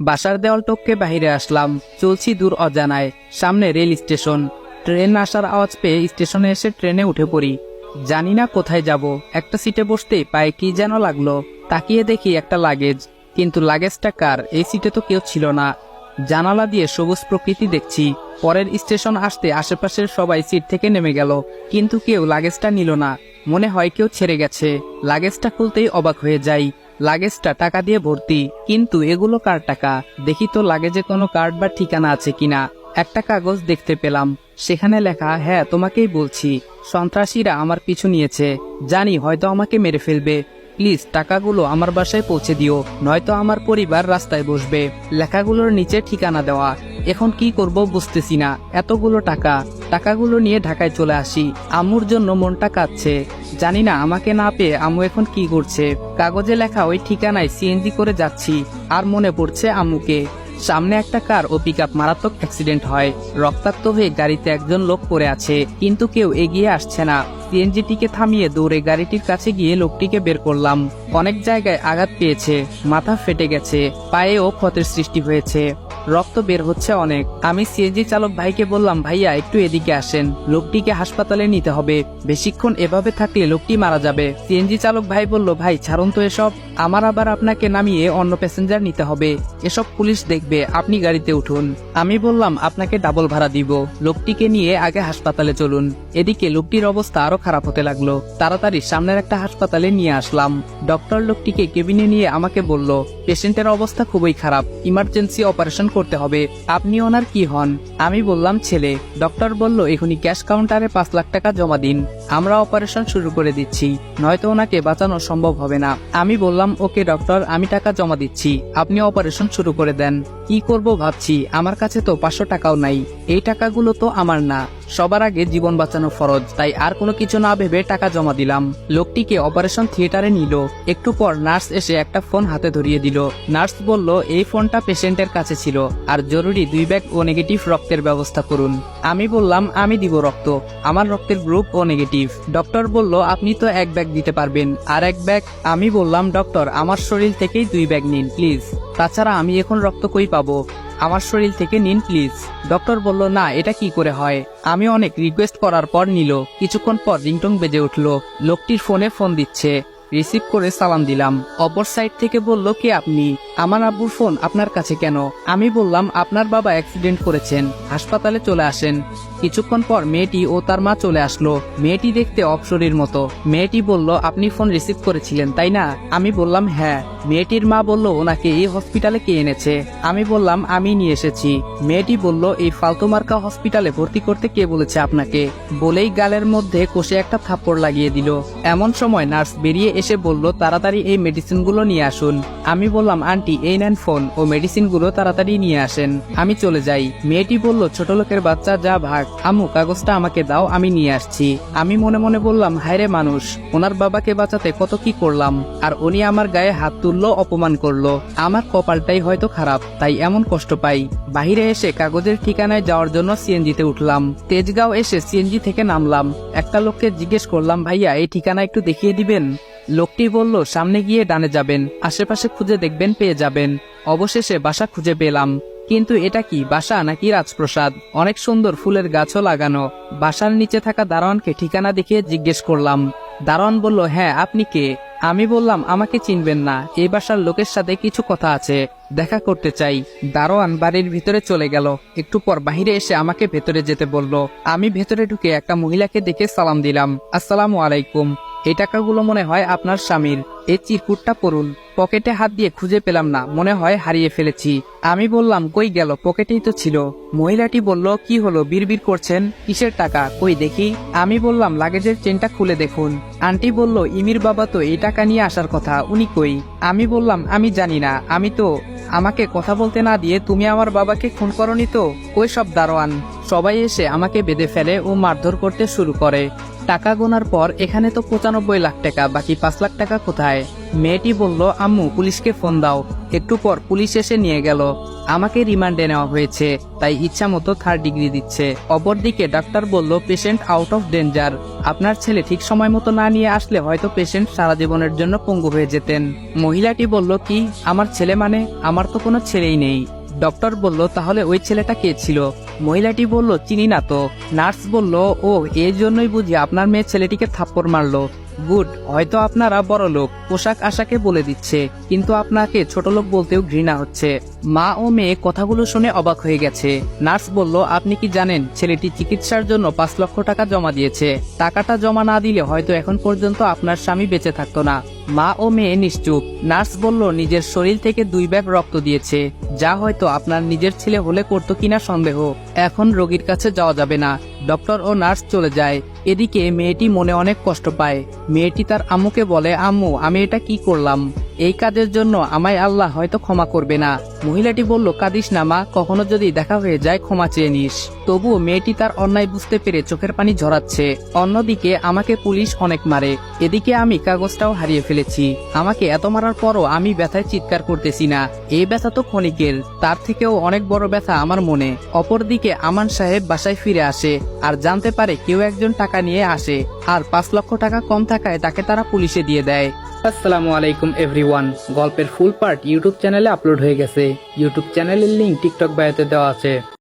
বাসার দেওয়াল টপকে বাহিরে আসলাম। চলছি দূর অজানায়, সামনে রেল স্টেশন। ট্রেন আসার আওয়াজ পেয়ে স্টেশনে এসে ট্রেনে উঠে পড়ি। জানি না কোথায় যাব, একটা সিটে বসতেই পায়ে কি যেন লাগল। তাকিয়ে দেখি একটা লাগেজ, কিন্তু লাগেজটা কার? এই সিটে তো কেউ ছিল না। জানালা দিয়ে সবুজ প্রকৃতি দেখছি। পরের স্টেশন আসতে আশেপাশের সবাই সিট থেকে নেমে গেল, কিন্তু কেউ লাগেজটা নিল না। মনে হয় কেউ ছেড়ে গেছে। লাগেজটা খুলতেই অবাক হয়ে যাই। লাগেজটা টাকা দিয়ে ভর্তি। কিন্তু এগুলো কার টাকা? দেখি তো লাগেজে কোনো কার্ড বা ঠিকানা আছে কিনা। একটা কাগজ দেখতে পেলাম। সেখানে লেখা হ্যাঁ তোমাকেই বলছি। সন্ত্রাসীরা আমার পিছু নিয়েছে। জানি হয়তো আমাকে মেরে ফেলবে। প্লিজ, টাকাগুলো আমার বাসায় পৌঁছে দিও। নয়তো আমার পরিবার রাস্তায় বসবে। লেখাগুলোর নিচে ঠিকানা দেওয়া। এখন কি করব বুঝতেছি না। এতগুলো টাকা। টাকাগুলো নিয়ে ঢাকায় চলে আসি। আম্মুর জন্য মনটা কাঁদছে। জানি না, আমাকে না পেয়ে আম্মু এখন কি করছে। কাগজে লেখা ওই ঠিকানায় সিএনজি করে যাচ্ছি, আর মনে পড়ছে আম্মুকে সামনে একটা কার ও পিকআপ মারাত্মক অ্যাক্সিডেন্ট হয়। রক্তাক্ত হয়ে গাড়িতে একজন লোক পড়ে আছে, কিন্তু কেউ এগিয়ে আসছে না। সিএনজিটিকে থামিয়ে দৌড়ে গাড়িটির কাছে গিয়ে লোকটিকে বের করলাম। অনেক জায়গায় আঘাত পেয়েছে, মাথা ফেটে গেছে পায়েও ক্ষতের সৃষ্টি হয়েছে। রক্ত বের হচ্ছে অনেক। আমি সিএনজি চালক ভাইকে বললাম, ভাইয়া, একটু এদিকে আসেন। লোকটিকে হাসপাতালে নিতে হবে। বেশিক্ষণ এভাবে থাকলে লোকটি মারা যাবে। সিএনজি চালক ভাই বলল, ভাই, ছাড়ুন তো এসব। আমার আবার আপনাকে নামিয়ে অন্য প্যাসেঞ্জার নিতে হবে। এসব পুলিশ দেখবে, আপনি গাড়িতে উঠুন। আমি বললাম, আপনাকে ডাবল ভাড়া দিব। লোকটিকে নিয়ে আগে হাসপাতালে চলুন। এদিকে লোকটির অবস্থা আরও খারাপ হতে লাগল। তাড়াতাড়ি সামনের একটা হাসপাতালে নিয়ে আসলাম। ডক্টর লোকটিকে কেবিনে নিয়ে আমাকে বলল, পেশেন্টের অবস্থা খুবই খারাপ। ইমার্জেন্সি অপারেশন করতে হবে। আপনি ওনার কি হন? আমি বললাম, ছেলে। ডক্টর বলল, এখনই ক্যাশ কাউন্টারে পাঁচ লাখ টাকা জমা দিন। আমরা অপারেশন শুরু করে দিচ্ছি, নয়তো ওনাকে বাঁচানো সম্ভব হবে না। আমি বললাম, ওকে, ডক্টর, আমি টাকা জমা দিচ্ছি। আপনি অপারেশন শুরু করে দেন। কি করব ভাবছি, আমার কাছে তো পাঁচশো টাকাও নাই। এই টাকাগুলো তো আমার না। সবার আগে জীবন বাঁচানো ফরজ, তাই আর কোনো কিছু না ভেবে টাকা জমা দিলাম। লোকটিকে অপারেশন থিয়েটারে নিল। একটু পর নার্স এসে একটা ফোন হাতে ধরিয়ে দিল। নার্স বলল, এই ফোনটা পেশেন্টের কাছে ছিল, আর জরুরি দুই ব্যাগ ও নেগেটিভ রক্তের ব্যবস্থা করুন। আমি বললাম, আমি দিব রক্ত। আমার রক্তের গ্রুপ ও নেগেটিভ ডক্টর বলল, আপনি তো এক ব্যাগ দিতে পারবেন। আর এক ব্যাগ আমি বললাম ডক্টর আমার শরীর থেকেই দুই ব্যাগ নিন প্লিজ তাছাড়া আমি এখন রক্ত কই পাবো? আমার শরীর থেকে নিন প্লিজ ডক্টর বলল, না, এটা কি করে হয়? আমি অনেক রিকোয়েস্ট করার পর নিল। কিছুক্ষণ পর রিংটং বেজে উঠল। লোকটির ফোনে ফোন দিচ্ছে। রিসিভ করে সালাম দিলাম। অপর সাইড থেকে বলল, কে আপনি? আমার আব্বুর ফোন, আপনার কাছে কেন? আমি বললাম, আপনার বাবা অ্যাক্সিডেন্ট করেছেন। হাসপাতালে চলে আসেন। কিছুক্ষণ পর মেয়েটি ও তার মা চলে আসলো। মেয়েটি দেখতে অপসরীর মতো। মেয়েটি বলল, আপনি ফোন রিসিভ করেছিলেন, তাই না? আমি বললাম হ্যাঁ। মেয়েটির মা বলল, ওনাকে এই হসপিটালে কে এনেছে? আমি বললাম, আমি নিয়ে এসেছি। মেয়েটি বলল, এই ফালতু মার্কা হসপিটালে ভর্তি করতে কে বলেছে আপনাকে? বলেই গালের মধ্যে কষে একটা থাপ্পড় লাগিয়ে দিল। এমন সময় নার্স বেরিয়ে এসে বলল, তাড়াতাড়ি এই মেডিসিনগুলো নিয়ে আসুন। আমি বললাম, আন্টি, এই নেন ফোন ও মেডিসিনগুলো তাড়াতাড়ি নিয়ে আসেন। আমি চলে যাই। মেয়েটি বলল, ছোট লোকের বাচ্চা, যা ভাগ। আম্মু, কাগজটা আমাকে দাও, আমি নিয়ে আসছি। আমি মনে মনে বললাম হায়রে মানুষ, ওনার বাবাকে বাঁচাতে কত কি করলাম, আর উনি আমার গায়ে হাত তুললো, অপমান করল। আমার কপালটাই হয়তো খারাপ, তাই এমন কষ্ট পাই। বাহিরে এসে কাগজের ঠিকানায় যাওয়ার জন্য সিএনজিতে উঠলাম। তেজগাঁও এসে সিএনজি থেকে নামলাম। একটা লোককে জিজ্ঞেস করলাম, ভাইয়া, এই ঠিকানা একটু দেখিয়ে দিবেন? লোকটি বলল, সামনে গিয়ে ডানে যাবেন, আশেপাশে খুঁজে দেখবেন, পেয়ে যাবেন। অবশেষে বাসা খুঁজে পেলাম। কিন্তু এটা কি, বাসা নাকি রাজপ্রসাদ? অনেক সুন্দর ফুলের গাছও লাগানো। বাসার নিচে থাকা দারোয়ানকে ঠিকানা দেখিয়ে জিজ্ঞেস করলাম। দারোয়ান বলল হ্যাঁ আপনি কে? আমি বললাম, আমাকে চিনবেন না। এই বাসার লোকের সাথে কিছু কথা আছে। দেখা করতে চাই। দারোয়ান বাড়ির ভিতরে চলে গেল। একটু পর বাহিরে এসে আমাকে ভেতরে যেতে বলল। আমি ভেতরে ঢুকে একটা মহিলাকে দেখে সালাম দিলাম। আসসালামু আলাইকুম। এই টাকাগুলো মনে হয় আপনার স্বামীর। এই চিরকুটটা পড়ুন পকেটে হাত দিয়ে খুঁজে পেলাম না। মনে হয় হারিয়ে ফেলেছি। আমি বললাম, কই গেল? পকেটেই তো ছিল। মহিলাটি বলল, কি হলো? বিড়বিড় করছেন? কিসের টাকা? কই দেখি? আমি বললাম, লাগেজের চেনটা খুলে দেখুন। আন্টি বলল, ইমির বাবা তো এই টাকা নিয়ে আসার কথা। উনি কই? আমি বললাম, আমি জানি না। আমি তো আমাকে কথা বলতে না দিয়ে তুমি আমার বাবাকে খুন করনি তো? ওই সব দারোয়ান। সবাই এসে আমাকে বেঁধে ফেলে ও মারধর করতে শুরু করে। টাকা গোনার পর এখানে তো পঁচানব্বই লাখ টাকা, বাকি পাঁচ লাখ টাকা কোথায়? মেয়েটি বলল, আম্মু, পুলিশকে ফোন দাও। একটু পর পুলিশ এসে নিয়ে গেল। আমাকে রিমান্ডে নেওয়া হয়েছে, তাই ইচ্ছা মতো থার্ড ডিগ্রি দিচ্ছে। অপরদিকে ডাক্তার বলল, পেশেন্ট আউট অফ ডেঞ্জার। আপনার ছেলে ঠিক সময় মতো না নিয়ে আসলে হয়তো পেশেন্ট সারা জীবনের জন্য পঙ্গু হয়ে যেতেন। মহিলাটি বলল, কি? আমার ছেলে মানে? আমার তো কোনো ছেলেই নেই। ডক্টর বলল, তাহলে ওই ছেলেটা কে ছিল? মহিলাটি বলল, চিনি না তো। নার্স বলল ও এই জন্যই বুঝি আপনার মেয়ে ছেলেটিকে থাপ্পড় মারলো। গুড, হয়তো আপনারা বড় লোক, পোশাক আশাকে বলে দিচ্ছে, কিন্তু আপনাকে ছোট লোক বলতেও ঘৃণা হচ্ছে। মা ও মেয়ে কথাগুলো শুনে অবাক হয়ে গেছে। নার্স বলল, আপনি কি জানেন, ছেলেটি চিকিৎসার জন্য পাঁচ লক্ষ টাকা জমা দিয়েছে। টাকাটা জমা না দিলে হয়তো এখন পর্যন্ত আপনার স্বামী বেঁচে থাকতো না। মা ও মেয়ে নিশ্চুপ। নার্স বলল, নিজের শরীর থেকে দুই ব্যাগ রক্ত দিয়েছে। যা হয়তো আপনার নিজের ছেলে হলে করতো কিনা সন্দেহ। এখন রোগীর কাছে যাওয়া যাবে না। ডক্টর ও নার্স চলে যায়। এদিকে মেয়েটি মনে অনেক কষ্ট পায়। মেয়েটি তার আম্মুকে বলে, আম্মু, আমি এটা কি করলাম? এই কাজের জন্য আমায় আল্লাহ হয়তো ক্ষমা করবে না। মহিলাটি বলল, কাদিস না, মা। কখনো যদি দেখা হয়ে যায়, ক্ষমা চেয়ে নিস। তবুও মেয়েটি তার অন্যায় বুঝতে পেরে চোখের পানি ঝরাচ্ছে। অন্যদিকে আমাকে পুলিশ অনেক মারে। এদিকে আমি কাগজটাও হারিয়ে ফেলেছি। আমাকে এত মারার পরও আমি ব্যথায় চিৎকার করতেছি না। এই ব্যথা তো ক্ষণিকের। তার থেকেও অনেক বড় ব্যথা আমার মনে। অপরদিকে আমান সাহেব বাসায় ফিরে আসে আর জানতে পারে কেউ একজন টাকা নিয়ে আসে আর পাঁচ লক্ষ টাকা কম থাকায় তাকে তারা পুলিশে দিয়ে দেয়। আসসালামু আলাইকুম, এভরিওয়ান। গল্পের ফুল পার্ট ইউটিউব চ্যানেলে আপলোড হয়ে গেছে। ইউটিউব চ্যানেলের লিঙ্ক টিকটক বায়োতে দেওয়া আছে।